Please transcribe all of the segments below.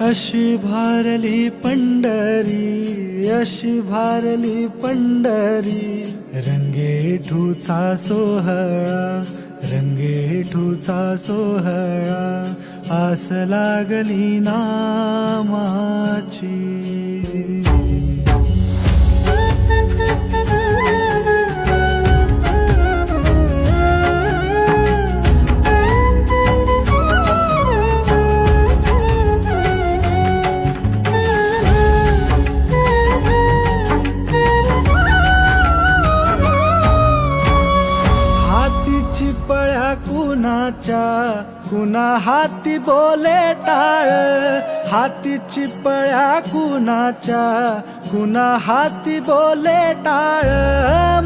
अशी भारली पंढरी अशी भारली पंढरी. रंगेठूचा सोहळा रंगेठूचा सोहळा आस लागली नामाची. हातीची पळ्या कुणाच्या? कुणा हाती बोले टाळ? हातीची पळ्या कुणाच्या? कुणा हाती बोले टाळ?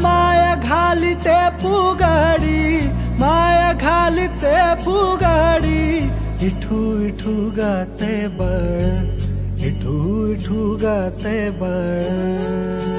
माया घाली ते पुगाडी माया घाली ते पुगाडी इठू इठू गाते बळ इठू इठू गाते बळ.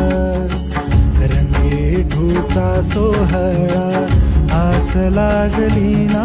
विठूचा सोहळा आस लागली ना